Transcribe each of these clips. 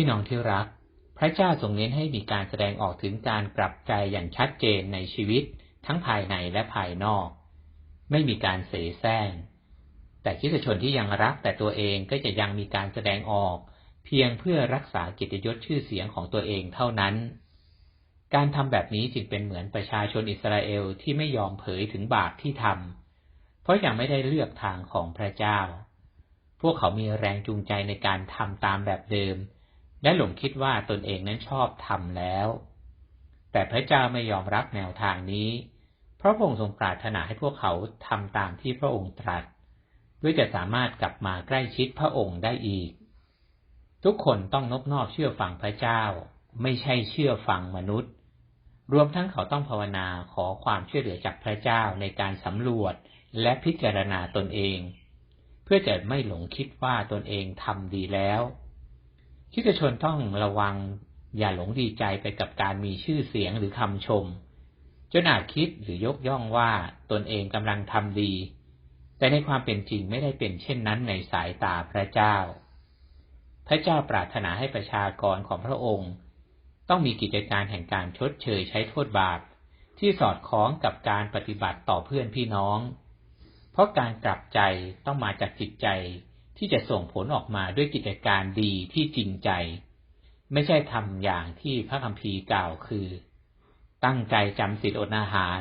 พี่น้องที่รัก พระเจ้าทรงเน้นให้มีการแสดงออกถึงการกลับใจอย่างชัดเจนในชีวิต ทั้งภายในและภายนอก ไม่มีการเสแสร้ง แต่คิดชนที่ยังรักแต่ตัวเองก็จะยังมีการแสดงออก เพียงเพื่อรักษากิตยศชื่อเสียงของตัวเองเท่านั้น การทำแบบนี้จึงเป็นเหมือนประชาชนอิสราเอลที่ไม่ยอมเผยถึงบาปที่ทำเพราะยังไม่ได้เลือกทางของพระเจ้าพวกเขามีแรงจูงใจในการทำตามแบบเดิม และหลงคิดว่าตนเองนั้นชอบทำแล้ว แต่พระเจ้าไม่ยอมรับแนวทางนี้ เพราะพระองค์ทรงปรารถนาให้พวกเขาทำตามที่พระองค์ตรัสเพื่อจะสามารถกลับมาใกล้ชิดพระองค์ได้อีก ทุกคนต้องนบนอบเชื่อฟังพระเจ้า ไม่ใช่เชื่อฟังมนุษย์ รวมทั้งเขาต้องภาวนาขอความช่วยเหลือจากพระเจ้าในการสำรวจและพิจารณาตนเอง เพื่อจะไม่หลงคิดว่าตนเองทำดีแล้ว คิดชนต้องระวังอย่าหลงดีใจไปกับการมีชื่อเสียงหรือคำชม จนอาจคิดหรือยกย่องว่าตนเองกำลังทำดี แต่ในความเป็นจริงไม่ได้เป็นเช่นนั้นในสายตาพระเจ้า พระเจ้าปรารถนาให้ประชากรของพระองค์ ต้องมีกิจการแห่งการชดเชยใช้โทษบาปที่สอดคล้องกับการปฏิบัติต่อเพื่อนพี่น้อง เพราะการกลับใจต้องมาจากจิตใจ ที่จะส่งผลออกมาด้วยกิจการดีที่จริงใจ ไม่ใช่ทำอย่างที่พระคัมภีร์กล่าวคือ ตั้งใจจำศีลอดอาหาร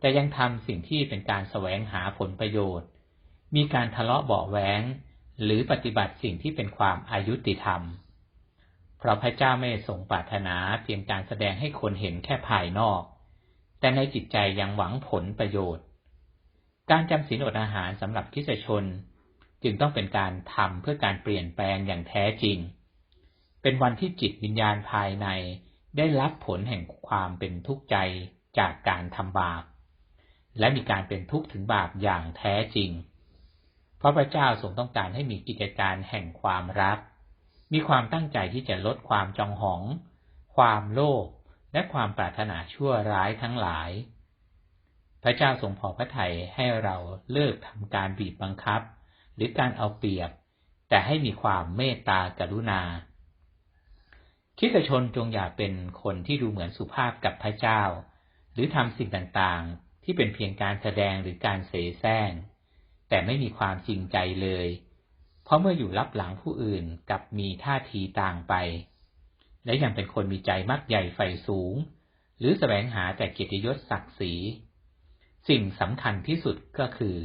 แต่ยังทำสิ่งที่เป็นการแสวงหาผลประโยชน์ มีการทะเลาะเบาแหวงหรือปฏิบัติสิ่งที่เป็นความอายุติธรรม เพราะพระเจ้าไม่ทรงปรารถนาเพียงการแสดงให้คนเห็นแค่ภายนอก แต่ในจิตใจยังหวังผลประโยชน์ การจำศีลอดอาหารสำหรับคิสชน จึงต้องเป็นการทำเพื่อการเปลี่ยนแปลงอย่างแท้จริง เป็นวันที่จิตวิญญาณภายในได้รับผลแห่งความเป็นทุกข์ใจจากการทำบาป และมีการเป็นทุกข์ถึงบาปอย่างแท้จริง เพราะพระเจ้าทรงต้องการให้มีกิจการแห่งความรัก มีความตั้งใจที่จะลดความจองหอง ความโลภ และความปรารถนาชั่วร้ายทั้งหลาย พระเจ้าทรงพอพระทัยให้เราเลิกทำการบีบบังคับ หรือการเอาเปรียบ แต่ให้มีความเมตตากรุณา คิดชนจงอย่าเป็นคนที่ดูเหมือนสุภาพกับพระเจ้า หรือทำสิ่งต่างๆ ที่เป็นเพียงการแสดงหรือการเสแสร้งแต่ไม่มีความจริงใจเลย เพราะเมื่ออยู่รับหลังผู้อื่นกับมีท่าทีต่างไป และยังเป็นคนมีใจมักใหญ่ไฟสูง หรือสแสวงหาแต่เกียรติยศศักดิ์ศรี สิ่งสำคัญที่สุดก็คือ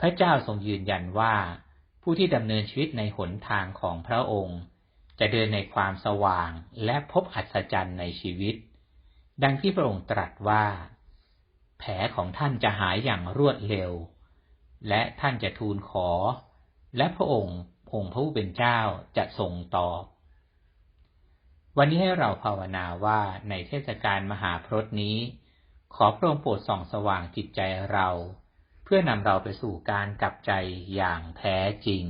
พระเจ้าทรงยืนยันว่า ผู้ที่ดำเนินชีวิตในหนทางของพระองค์ จะเดินในความสว่างและพบอัศจรรย์ในชีวิต ดังที่พระองค์ตรัสว่า แผลของท่านจะหายอย่างรวดเร็ว และท่านจะทูลขอ และพระองค์องค์พระผู้เป็นเจ้าจะทรงตอบ วันนี้ให้เราภาวนาว่าในเทศกาลมหาพรตนี้ ขอพระองค์โปรดส่องสว่างจิตใจเรา พื่อนำเราไปสู่การกลับใจอย่างแท้จริง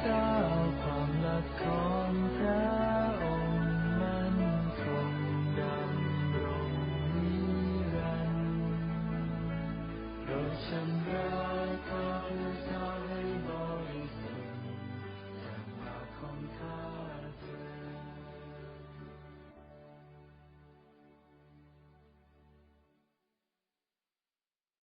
เจ้าความรักของเจ้า